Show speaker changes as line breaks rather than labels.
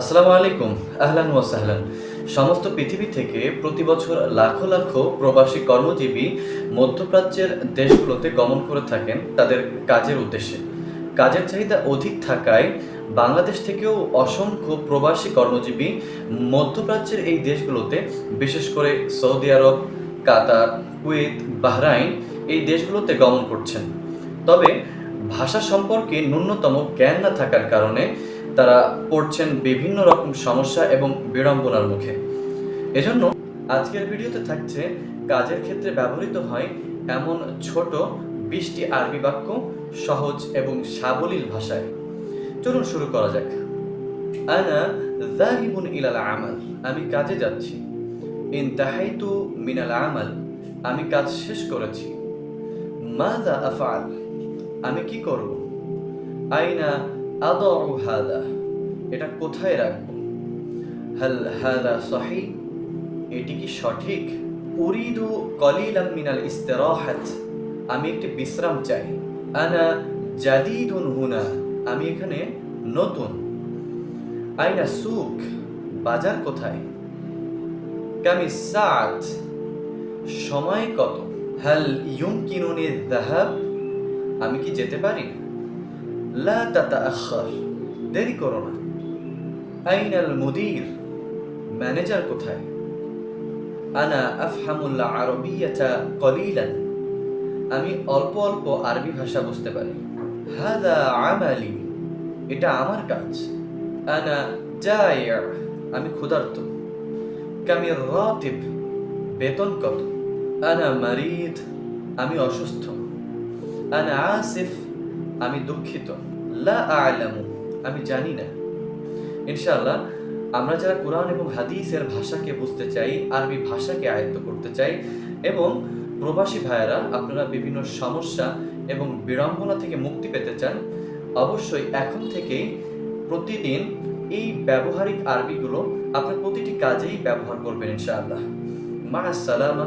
আসসালামু আলাইকুম, আহলান ওয়াসাহলান সমস্ত পৃথিবী থেকে প্রতি বছর লাখো লাখো প্রবাসী কর্মজীবী মধ্যপ্রাচ্যের দেশগুলোতে গমন করে থাকেন তাদের কাজের উদ্দেশ্যে। কাজের চাহিদা অধিক থাকায় বাংলাদেশ থেকেও অসংখ্য প্রবাসী কর্মজীবী মধ্যপ্রাচ্যের এই দেশগুলোতে, বিশেষ করে Saudi Arab, Qatar, Kuwait, Bahrain এই দেশগুলোতে গমন করছেন। তবে ভাষা সম্পর্কে ন্যূনতম জ্ঞান না থাকার কারণে তারা পড়ছেন বিভিন্ন রকম সমস্যা এবং বিড়ম্বনার মুখে। এজন্য আজকের ভিডিওতে থাকছে, কাজের ক্ষেত্রে ব্যবহৃত হয় এমন ছোট বিশটি আরবি বাক্য সহজ এবং সাবলীল ভাষায়। চলুন শুরু করা যাক। আনা যাহিবুন ইলাল আমাল, আমি কাজে যাচ্ছি। ইনতাহাইতু মিনাল আমাল, আমি কাজ শেষ করেছি। মাযা আফআল, আমি কি করব? আইনা আদউ হাদা, এটা কোথায় রাখব? হাল হাদা সহি, এটি কি সঠিক? উরিদু কলিলাম মিনাল ইস্তিরাহাত, আমি একটি বিশ্রাম চাই। আনা জাদিদুন হুনা, আমি এখানে নতুন। আইনা সুক বাজার কোথায়? কামি সাত সময় কত? হাল ইউমকিনুনি যাহাব আমি কি যেতে পারি? লা তাতাআখার দেরি করো না। আইনাল মুদির, ম্যানেজার কোথায়? আনা আফহামুল আরবিয়াতা কলিলান। আমি অল্প অল্প আরবি ভাষা বুঝতে পারি। হাদা আমালি, এটা আমার কাজ। আনা জায়া আমি ক্ষুধার্ত। কামি রাতিব, বেতন কত? আনা মারিদ, আমি অসুস্থ। আনা আসিফ, আমি দুঃখিত। আলামু, আমি জানি না। ইনশাআল্লাহ, আমরা যারা কোরআন এবং হাদিসের ভাষাকে বুঝতে চাই, আরবি ভাষাকে আয়ত্ত করতে চাই, এবং প্রবাসী ভাইয়েরা, আপনারা বিভিন্ন সমস্যা এবং বিড়ম্বনা থেকে মুক্তি পেতে চান, অবশ্যই এখন থেকেই প্রতিদিন এই ব্যবহারিক আরবিগুলো আপনার প্রতিটি কাজেই ব্যবহার করবেন ইনশাআল্লাহ। মা সালামা